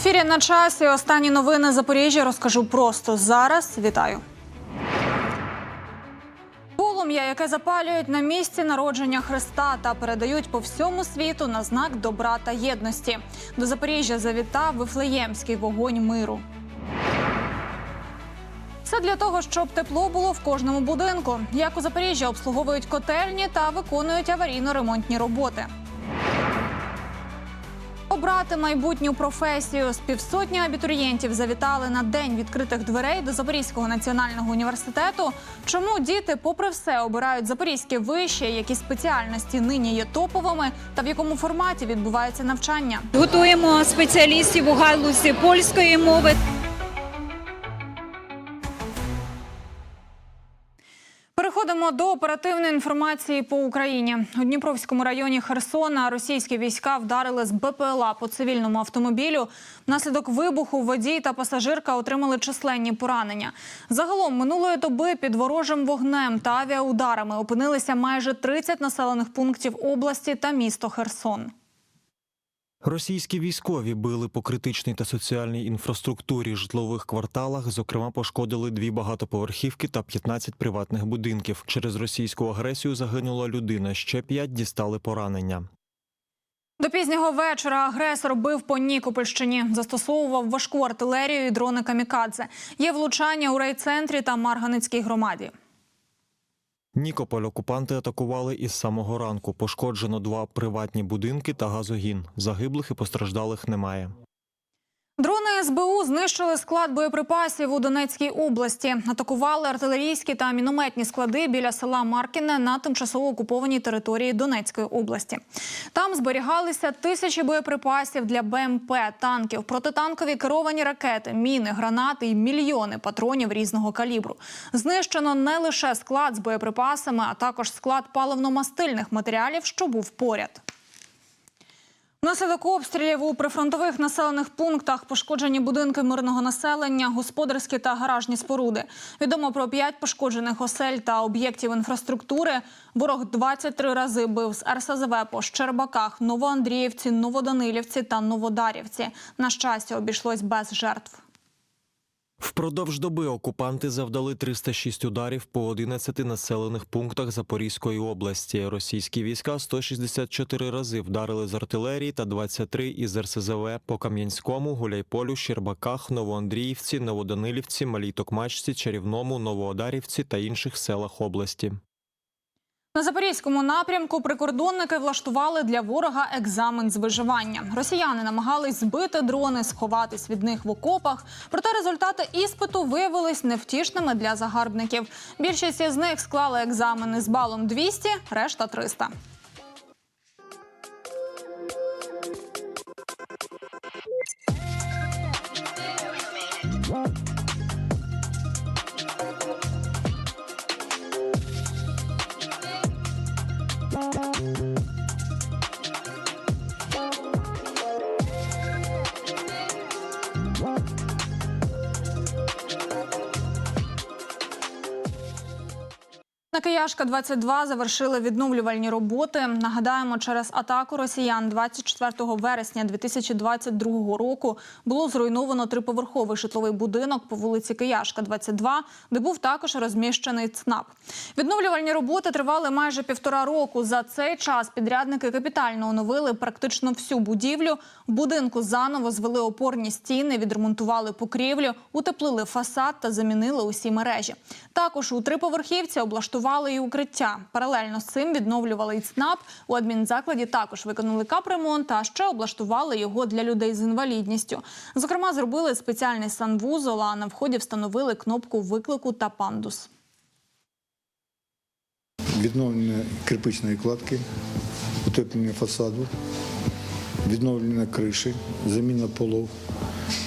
ефірі на часі. Останні новини Запоріжжя розкажу просто зараз. Вітаю. Полум'я, яке запалюють на місці народження Христа та передають по всьому світу на знак добра та єдності. До Запоріжжя завітав вифлеємський вогонь миру. Це для того, щоб тепло було в кожному будинку. Як у Запоріжжі обслуговують котельні та виконують аварійно-ремонтні роботи. Обрати майбутню професію з півсотні абітурієнтів завітали на день відкритих дверей до Запорізького національного університету. Чому діти, попри все, обирають запорізьке вище, які спеціальності нині є топовими, та в якому форматі відбувається навчання? Готуємо спеціалістів у галузі польської мови. Переходимо до оперативної інформації по Україні. У Дніпровському районі Херсона російські війська вдарили з БПЛА по цивільному автомобілю. Внаслідок вибуху водій та пасажирка отримали численні поранення. Загалом минулої доби під ворожим вогнем та авіаударами опинилися майже 30 населених пунктів області та місто Херсон. Російські військові били по критичній та соціальній інфраструктурі житлових кварталах. Зокрема, пошкодили дві багатоповерхівки та 15 приватних будинків. Через російську агресію загинула людина. Ще п'ять дістали поранення. До пізнього вечора агресор бив по Нікопольщині, застосовував важку артилерію і дрони камікадзе. Є влучання у райцентрі та Марганицькій громаді. Нікополь окупанти атакували із самого ранку. Пошкоджено два приватні будинки та газогін. Загиблих і постраждалих немає. Дрони СБУ знищили склад боєприпасів у Донецькій області. Атакували артилерійські та мінометні склади біля села Маркіне на тимчасово окупованій території Донецької області. Там зберігалися тисячі боєприпасів для БМП, танків, протитанкові керовані ракети, міни, гранати і мільйони патронів різного калібру. Знищено не лише склад з боєприпасами, а також склад паливно-мастильних матеріалів, що був поряд. Внаслідок обстрілів у прифронтових населених пунктах пошкоджені будинки мирного населення, господарські та гаражні споруди. Відомо про п'ять пошкоджених осель та об'єктів інфраструктури. Ворог 23 рази бив з РСЗВ по Щербаках, Новоандріївці, Новоданилівці та Новодарівці. На щастя, обійшлось без жертв. Впродовж доби окупанти завдали 306 ударів по 11 населених пунктах Запорізької області. Російські війська 164 рази вдарили з артилерії та 23 із РСЗВ по Кам'янському, Гуляйполю, Щербаках, Новоандріївці, Новоданилівці, Малій Токмачці, Чарівному, Новоодарівці та інших селах області. На запорізькому напрямку прикордонники влаштували для ворога екзамен з виживання. Росіяни намагались збити дрони, сховатись від них в окопах. Проте результати іспиту виявились невтішними для загарбників. Більшість із них склали екзамени з балом 200, решта 300. На Кияшка 22 завершили відновлювальні роботи. Нагадаємо, через атаку росіян 24 вересня 2022 року було зруйновано триповерховий житловий будинок по вулиці Кияшка 22, де був також розміщений ЦНАП. Відновлювальні роботи тривали майже півтора року. За цей час підрядники капітально оновили практично всю будівлю. Будинку заново звели опорні стіни, відремонтували покрівлю, утеплили фасад та замінили усі мережі. Також у триповерхівці облаштували і укриття. Паралельно з цим відновлювали і ЦНАП. У адмінзакладі також виконали капремонт, а ще облаштували його для людей з інвалідністю. Зокрема, зробили спеціальний санвузол, а на вході встановили кнопку виклику та пандус. Відновлення кирпичної кладки, утеплення фасаду, відновлення криші, заміна полов,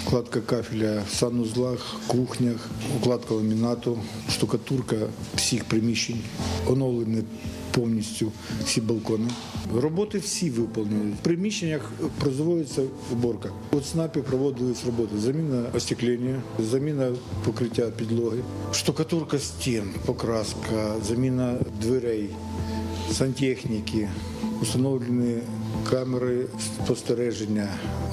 кладка кафеля в санузлах, кухнях, укладка ламінату, штукатурка всіх приміщень, оновлені повністю всі балкони. Роботи всі виповнені. В приміщеннях проводиться уборка. У ЦНАПі проводились роботи. Заміна остеклення, заміна покриття підлоги, штукатурка стін, покраска, заміна дверей, сантехніки, установлені камери спостереження,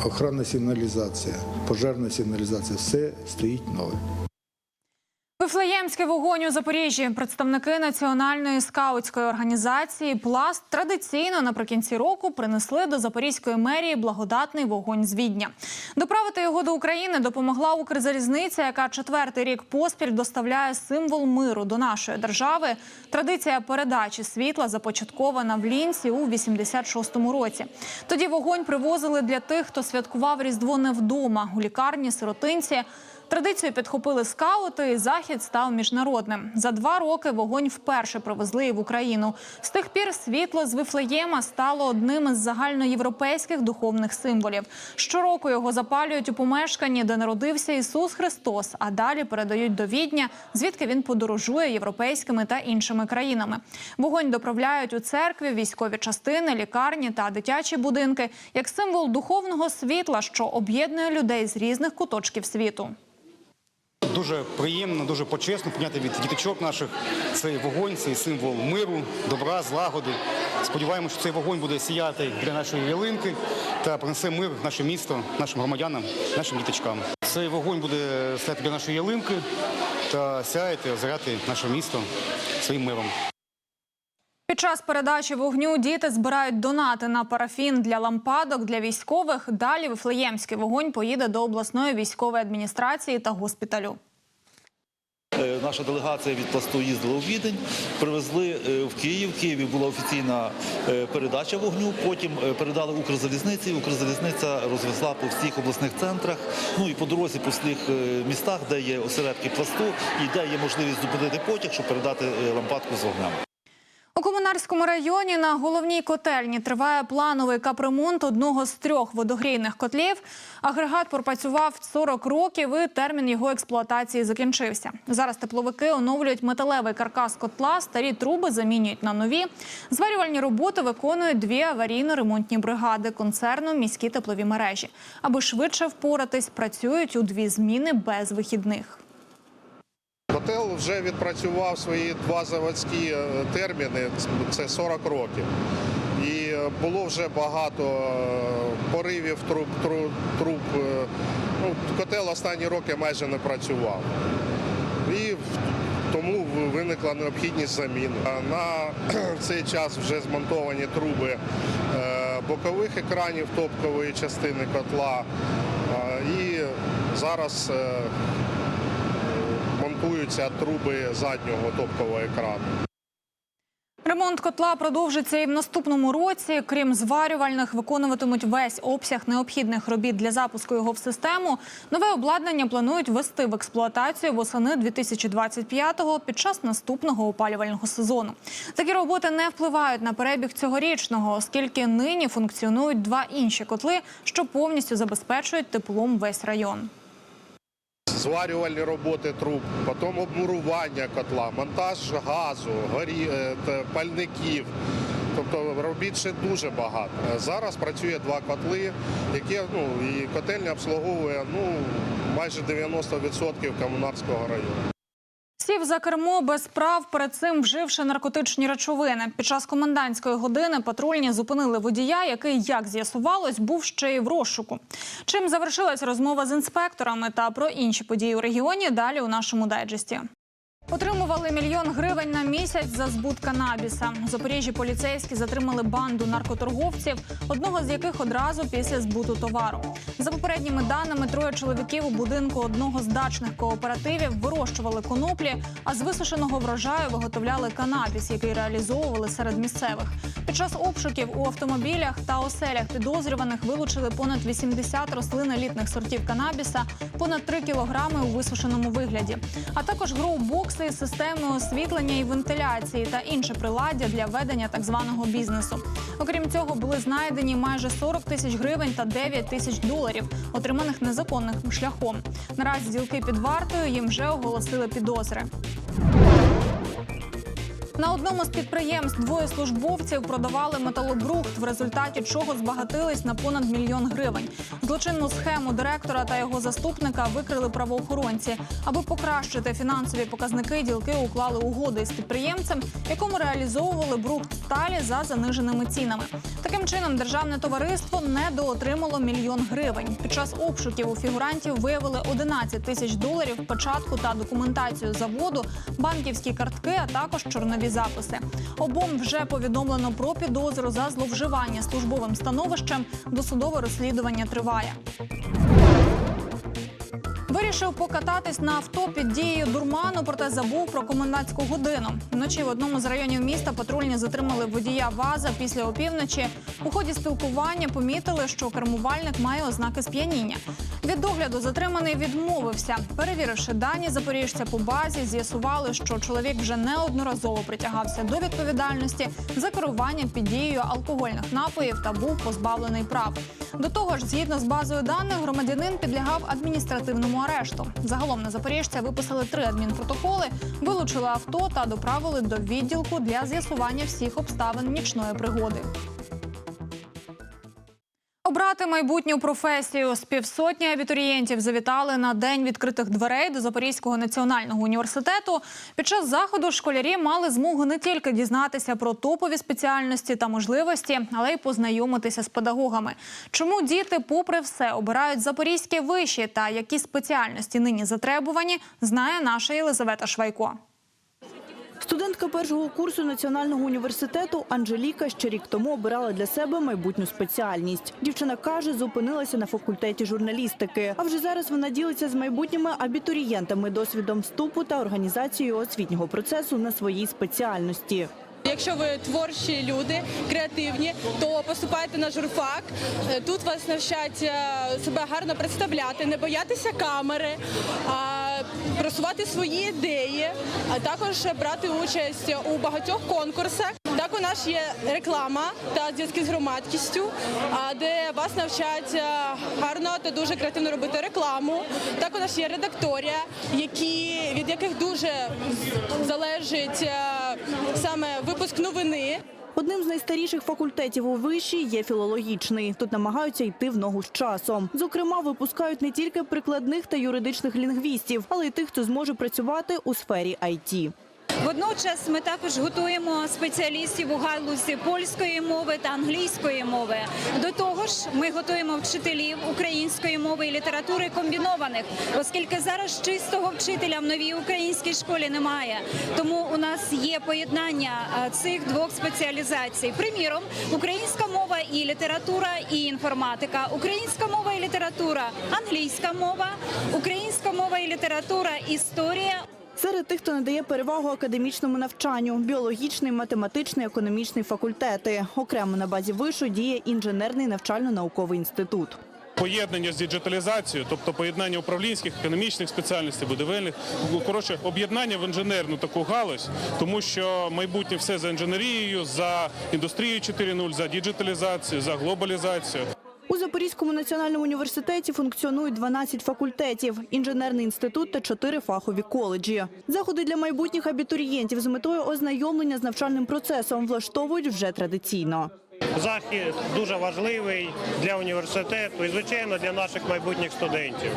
охранна сигналізація, пожежна сигналізація. Все стоїть нове. Вифлеємський вогонь у Запоріжжі. Представники національної скаутської організації Пласт традиційно наприкінці року принесли до Запорізької мерії благодатний вогонь з Відня. Доправити його до України допомогла Укрзалізниця, яка четвертий рік поспіль доставляє символ миру до нашої держави. Традиція передачі світла започаткована в Лінці у 86-му році. Тоді вогонь привозили для тих, хто святкував Різдво не вдома у лікарні, сиротинці. Традицію підхопили скаути, і захід став міжнародним. За два роки вогонь вперше привезли в Україну. З тих пір світло з Вифлеєма стало одним із загальноєвропейських духовних символів. Щороку його запалюють у помешканні, де народився Ісус Христос, а далі передають до Відня, звідки він подорожує європейськими та іншими країнами. Вогонь доправляють у церкві, військові частини, лікарні та дитячі будинки як символ духовного світла, що об'єднує людей з різних куточків світу. Дуже приємно, дуже почесно прийняти від діточок наших цей вогонь, цей символ миру, добра, злагоди. Сподіваємося, що цей вогонь буде сіяти для нашої ялинки та принесе мир в наше місто, нашим громадянам, нашим діточкам. Цей вогонь буде сіяти для нашої ялинки та сяяти, озиряти наше місто своїм миром. Під час передачі вогню діти збирають донати на парафін для лампадок для військових. Далі Вифлеємський вогонь поїде до обласної військової адміністрації та госпіталю. Е, Наша делегація від пласту їздила у Відень, привезли е, в Київ. В Києві була офіційна е, передача вогню. Потім передали Укрзалізниці. Укрзалізниця розвезла по всіх обласних центрах. Ну і по дорозі по всіх містах, де є осередки пласту і де є можливість зупинити потяг, щоб передати лампадку з вогнем. У Комунарському районі на головній котельні триває плановий капремонт одного з трьох водогрійних котлів. Агрегат пропрацював 40 років і термін його експлуатації закінчився. Зараз тепловики оновлюють металевий каркас котла, старі труби замінюють на нові. Зварювальні роботи виконують дві аварійно-ремонтні бригади концерну міські теплові мережі. Аби швидше впоратись, працюють у дві зміни без вихідних. Котел вже відпрацював свої два заводські е, терміни, це 40 років. І е, було вже багато е, поривів труб, труб, труб. Ну, котел останні роки майже не працював. І тому виникла необхідність заміни. А На цей час вже змонтовані труби бокових екранів топкової частини котла. І зараз монтуються труби заднього топкового екрану. Ремонт котла продовжиться і в наступному році. Крім зварювальних, виконуватимуть весь обсяг необхідних робіт для запуску його в систему. Нове обладнання планують ввести в експлуатацію восени 2025-го під час наступного опалювального сезону. Такі роботи не впливають на перебіг цьогорічного, оскільки нині функціонують два інші котли, що повністю забезпечують теплом весь район. Зварювальні роботи труб, потім обмурування котла, монтаж газу, горі, е, пальників. Тобто робіт ще дуже багато. Зараз працює два котли, які ну і котельня обслуговує ну майже 90% комунарського району. Сів за кермо без прав, перед цим вживши наркотичні речовини. Під час комендантської години патрульні зупинили водія, який, як з'ясувалось, був ще й в розшуку. Чим завершилась розмова з інспекторами та про інші події у регіоні, далі у нашому дайджесті. Отримували мільйон гривень на місяць за збут канабіса. Запоріжжі поліцейські затримали банду наркоторговців, одного з яких одразу після збуту товару. За попередніми даними, троє чоловіків у будинку одного з дачних кооперативів вирощували коноплі, а з висушеного врожаю виготовляли канабіс, який реалізовували серед місцевих. Під час обшуків у автомобілях та оселях підозрюваних вилучили понад 80 рослин елітних сортів канабіса, понад 3 кілограми у висушеному вигляді, а також гроу-бокси із системою освітлення і вентиляції та інше приладдя для ведення так званого бізнесу. Окрім цього, були знайдені майже 40 тисяч гривень та 9 тисяч доларів, отриманих незаконним шляхом. Наразі ділки під вартою їм вже оголосили підозри. На одному з підприємств двоє службовців продавали металобрухт, в результаті чого збагатились на понад мільйон гривень. Злочинну схему директора та його заступника викрили правоохоронці. Аби покращити фінансові показники, ділки уклали угоди з підприємцем, якому реалізовували брухт сталі за заниженими цінами. Таким чином, державне товариство недоотримало мільйон гривень. Під час обшуків у фігурантів виявили 11 тисяч доларів, печатку та документацію заводу, банківські картки, а також чорнові записи. Обом вже повідомлено про підозру за зловживання службовим становищем. Досудове розслідування триває. Вирішив покататись на авто під дією дурману, проте забув про комендантську годину. Вночі в одному з районів міста патрульні затримали водія ВАЗа після опівночі. У ході спілкування помітили, що кермувальник має ознаки сп'яніння. Від догляду затриманий відмовився. Перевіривши дані запоріжця по базі, з'ясували, що чоловік вже неодноразово притягався до відповідальності за керування під дією алкогольних напоїв та був позбавлений прав. До того ж, згідно з базою даних, громадянин підлягав адміністративному арешту. Загалом на запоріжця виписали три адмінпротоколи, вилучили авто та доправили до відділку для з'ясування всіх обставин нічної пригоди. Обрати майбутню професію з півсотні абітурієнтів завітали на день відкритих дверей до Запорізького національного університету. Під час заходу школярі мали змогу не тільки дізнатися про топові спеціальності та можливості, але й познайомитися з педагогами. Чому діти, попри все, обирають запорізькі виші та які спеціальності нині затребувані, знає наша Єлизавета Швайко. Студентка першого курсу національного університету Анжеліка ще рік тому обирала для себе майбутню спеціальність. Дівчина каже, зупинилася на факультеті журналістики. А вже зараз вона ділиться з майбутніми абітурієнтами досвідом вступу та організацією освітнього процесу на своїй спеціальності. Якщо ви творчі люди, креативні, то поступайте на журфак. Тут вас навчать е, себе гарно представляти, не боятися камери, просувати свої ідеї, а також брати участь у багатьох конкурсах. Так у нас є реклама та зв'язки з громадськістю, де вас навчать гарно та дуже креативно робити рекламу. Так у нас є редакторія, які від яких дуже залежить саме випуск новини. Одним з найстаріших факультетів у виші є філологічний. Тут намагаються йти в ногу з часом. Зокрема, випускають не тільки прикладних та юридичних лінгвістів, але й тих, хто зможе працювати у сфері IT. Водночас ми також готуємо спеціалістів у галузі польської мови та англійської мови. До того ж, ми готуємо вчителів української мови і літератури комбінованих, оскільки зараз чистого вчителя в новій українській школі немає. Тому у нас є поєднання цих двох спеціалізацій. Приміром, українська мова і література і інформатика, українська мова і література, англійська мова, українська мова і література, історія. Серед тих, хто надає перевагу академічному навчанню, біологічний, математичний, економічний факультети. Окремо на базі вишу діє інженерний навчально-науковий інститут. Поєднання з діджиталізацією, тобто поєднання управлінських, економічних спеціальностей, будівельних, коротше, об'єднання в інженерну таку галузь, тому що майбутнє все за інженерією, за індустрією 4.0, за діджиталізацію, за глобалізацію. У Запорізькому національному університеті функціонують 12 факультетів, інженерний інститут та 4 фахові коледжі. Заходи для майбутніх абітурієнтів з метою ознайомлення з навчальним процесом влаштовують вже традиційно. Захід дуже важливий для університету і, звичайно, для наших майбутніх студентів,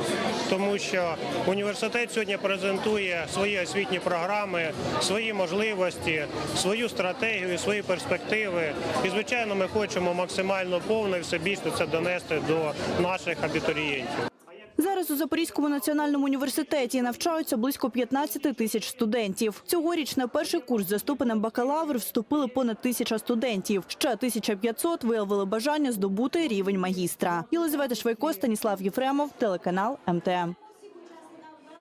тому що університет сьогодні презентує свої освітні програми, свої можливості, свою стратегію, свої перспективи. І, звичайно, ми хочемо максимально повно і всебічно це донести до наших абітурієнтів. Зараз у Запорізькому національному університеті навчаються близько 15 тисяч студентів. Цьогоріч на перший курс за ступенем бакалавр вступили понад тисяча студентів. Ще 1500 виявили бажання здобути рівень магістра. Єлизавета Швайко, Станіслав Єфремов, телеканал МТМ.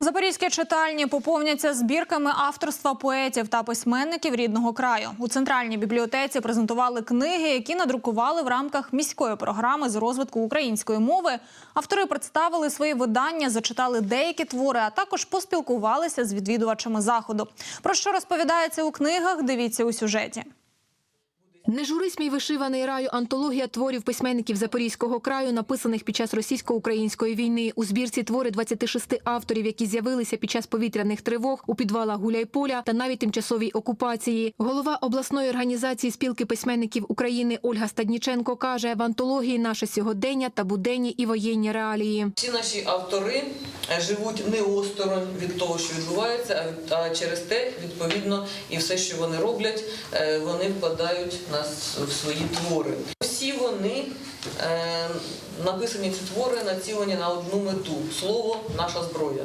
Запорізькі читальні поповняться збірками авторства поетів та письменників рідного краю. У центральній бібліотеці презентували книги, які надрукували в рамках міської програми з розвитку української мови. Автори представили свої видання, зачитали деякі твори, а також поспілкувалися з відвідувачами заходу. Про що розповідається у книгах? Дивіться у сюжеті. Не журись мій вишиваний раю антологія творів письменників Запорізького краю, написаних під час російсько-української війни. У збірці твори 26 авторів, які з'явилися під час повітряних тривог у підвалах Гуляйполя та навіть тимчасовій окупації. Голова обласної організації спілки письменників України Ольга Стадніченко каже: в антології наше сьогодення та буденні і воєнні реалії. Всі наші автори е, живуть не осторонь від того, що відбувається, а через те, відповідно, і все, що вони роблять, е, вони вкладають нас в свої твори. Всі вони е, написані ці твори націлені на одну мету слово наша зброя.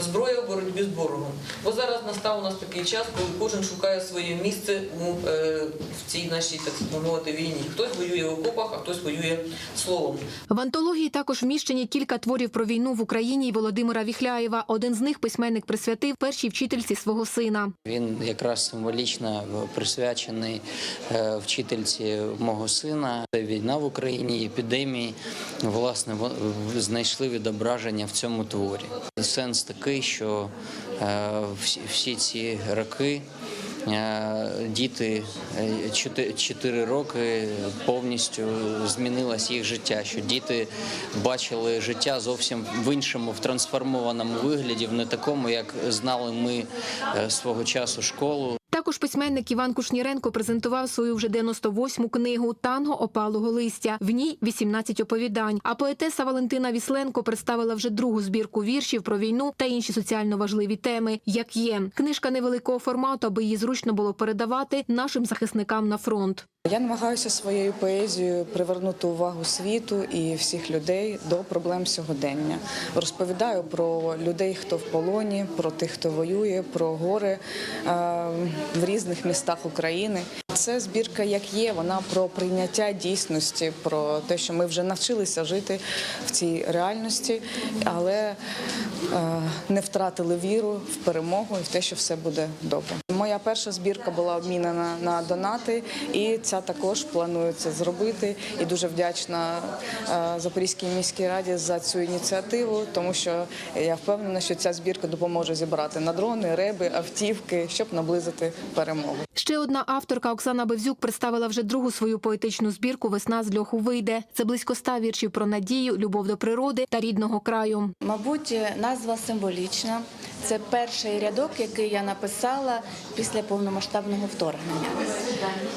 Зброя в боротьбі з ворогом. Бо зараз настав у нас такий час, коли кожен шукає своє місце у е, в цій нашій так мовити війні. Хтось воює в окопах, а хтось воює словом. В антології також вміщені кілька творів про війну в Україні й Володимира Віхляєва. Один з них письменник присвятив першій вчительці свого сина. Він якраз символічно присвячений е, вчительці мого сина. Війна в Україні, епідемії. Власне, знайшли відображення в цьому творі. Сенс такий, що е, всі, ці роки. е, Діти 4 роки повністю змінилось їх життя. Що діти бачили життя зовсім в іншому, в трансформованому вигляді, в не такому, як знали ми е, свого часу школу. Також письменник Іван Кушніренко презентував свою вже 98-му книгу Танго опалого листя. В ній 18 оповідань. А поетеса Валентина Вісленко представила вже другу збірку віршів про війну та інші соціально важливі теми. Як є книжка невеликого формату, аби її зручно було передавати нашим захисникам на фронт. Я намагаюся своєю поезією привернути увагу світу і всіх людей до проблем сьогодення. Розповідаю про людей, хто в полоні, про тих, хто воює, про гори е, в різних містах України. Це збірка як є. Вона про прийняття дійсності, про те, що ми вже навчилися жити в цій реальності, але е, не втратили віру в перемогу і в те, що все буде добре. Моя перша збірка була обмінена на донати, і ця також планується зробити. І дуже вдячна е, Запорізькій міській раді за цю ініціативу, тому що я впевнена, що ця збірка допоможе зібрати на дрони, реби, автівки, щоб наблизити перемогу. Ще одна авторка Оксана Бевзюк представила вже другу свою поетичну збірку Весна з льоху вийде. Це близько ста віршів про надію, любов до природи та рідного краю. Мабуть, назва символічна. Це перший рядок, який я написала після повномасштабного вторгнення.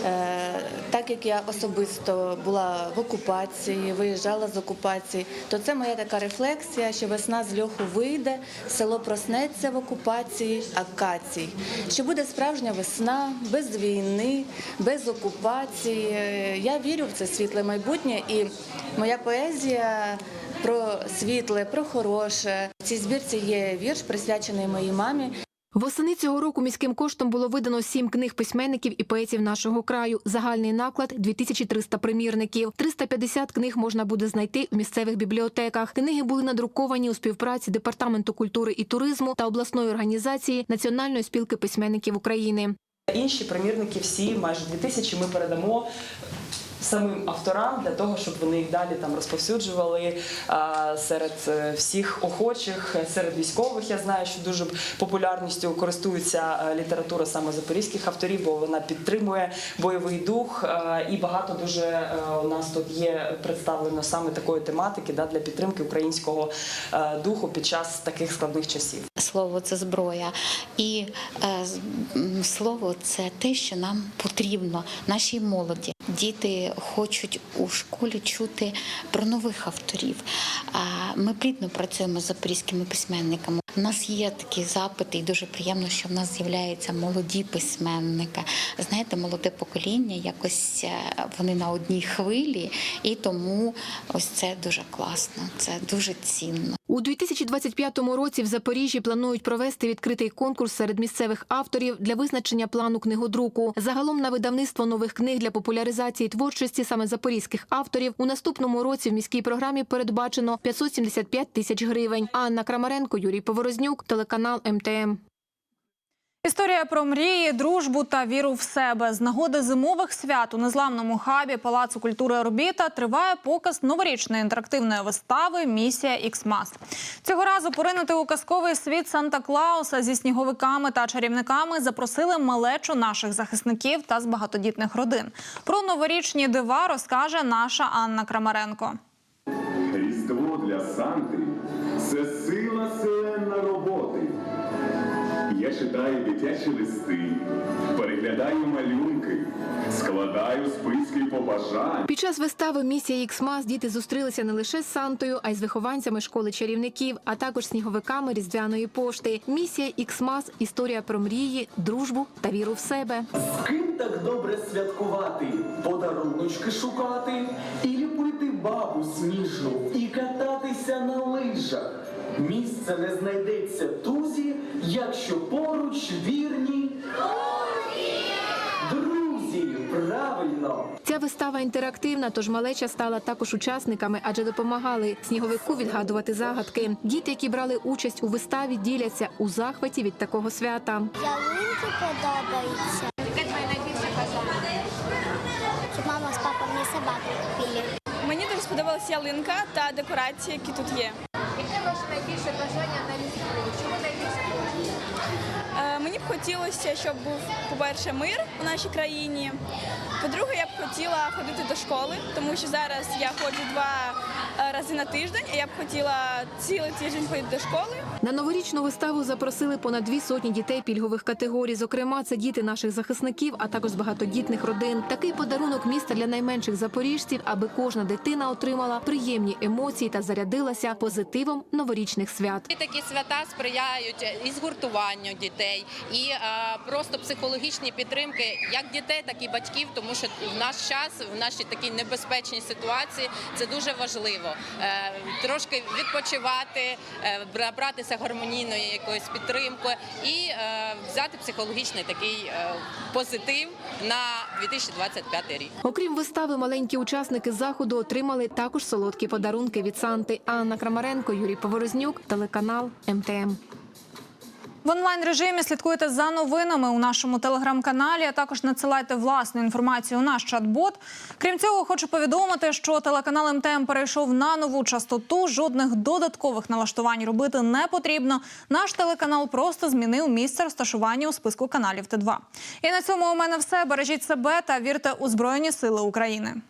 Е, Так як я особисто була в окупації, виїжджала з окупації, то це моя така рефлексія, що весна з льоху вийде, село проснеться в окупації, акацій. Що буде справжня весна без війни, без окупації. Я вірю в це світле майбутнє, і моя поезія про світле, про хороше. В цій збірці є вірш, присвячений моїй мамі. Восени цього року міським коштом було видано сім книг письменників і поетів нашого краю. Загальний наклад 2300 примірників. 350 книг можна буде знайти в місцевих бібліотеках. Книги були надруковані у співпраці департаменту культури і туризму та обласної організації Національної спілки письменників України. Інші примірники всі, майже 2000, ми передамо самим авторам для того, щоб вони їх далі там розповсюджували серед е, всіх охочих, е, серед військових. Я знаю, що дуже популярністю користується е, література саме запорізьких авторів, бо вона підтримує бойовий дух. е, І багато дуже е, у нас тут є представлено саме такої тематики да, для підтримки українського е, духу під час таких складних часів. Слово це зброя, і е, слово це те, що нам потрібно, нашій молоді. Діти хочуть у школі чути про нових авторів. Ми плідно працюємо з запорізькими письменниками. У нас є такі запити, і дуже приємно, що в нас з'являються молоді письменники. Знаєте, молоде покоління, якось е, вони на одній хвилі, і тому ось це дуже класно, це дуже цінно. У 2025 році в Запоріжжі планують провести відкритий конкурс серед місцевих авторів для визначення плану книгодруку. Загалом на видавництво нових книг для популяризації творчості саме запорізьких авторів у наступному році в міській програмі передбачено 575 тисяч гривень. Анна Крамаренко, Юрій Поворознюк, телеканал МТМ. Історія про мрії, дружбу та віру в себе з нагоди зимових свят у незламному хабі Палацу культури Орбіта триває показ новорічної інтерактивної вистави Місія Іксмас. Цього разу поринути у казковий світ Санта Клауса зі сніговиками та чарівниками запросили малечу наших захисників та з багатодітних родин. Про новорічні дива розкаже наша Анна Крамаренко. Різдво для Санти це сила селена роботи. Я читаю дитячі листи, переглядаю малюнки, складаю списки побажань. Під час вистави Місія Іксмас діти зустрілися не лише з Сантою, а й з вихованцями школи чарівників, а також сніговиками різдвяної пошти. Місія Іксмас історія про мрії, дружбу та віру в себе. З ким так добре святкувати, подаруночки шукати, і любити бабу сніжну, і кататися на лижах. Місце не знайдеться тузі, якщо поруч вірні. Друзі, правильно! Ця вистава інтерактивна, тож малеча стала також учасниками, адже допомагали сніговику відгадувати загадки. Діти, які брали участь у виставі, діляться у захваті від такого свята. Ялинки подобаються. Яке твоє найбільше бажання? Щоб мама з папою мені собаку купили. Мені дуже сподобалася ялинка та декорації, які тут є. Яке ваше найбільше бажання на різдво? Чому найбільше Е, Мені б хотілося, щоб був, по-перше, мир у нашій країні. По-друге, я б хотіла ходити до школи, тому що зараз я ходжу два рази на тиждень, і я б хотіла цілий тиждень ходити до школи. На новорічну виставу запросили понад дві сотні дітей пільгових категорій. Зокрема, це діти наших захисників, а також з багатодітних родин. Такий подарунок міста для найменших запоріжців, аби кожна дитина отримала приємні емоції та зарядилася позитивом новорічних свят. І такі свята сприяють і згуртуванню дітей, і е, просто психологічній підтримки як дітей, так і батьків, тому що в наш час, в нашій такій небезпечній ситуації, це дуже важливо. Е, трошки відпочивати, братися набратися гармонійної якоїсь підтримки і е, взяти психологічний такий е, позитив на 2025 рік. Окрім вистави, маленькі учасники заходу отримали також солодкі подарунки від Санти. Анна Крамаренко, Юрій Поворознюк, телеканал МТМ. В онлайн режимі слідкуйте за новинами у нашому телеграм-каналі. А також надсилайте власну інформацію у наш чат-бот. Крім цього, хочу повідомити, що телеканал МТМ перейшов на нову частоту. Жодних додаткових налаштувань робити не потрібно. Наш телеканал просто змінив місце розташування у списку каналів Т2. І на цьому у мене все. Бережіть себе та вірте у Збройні Сили України.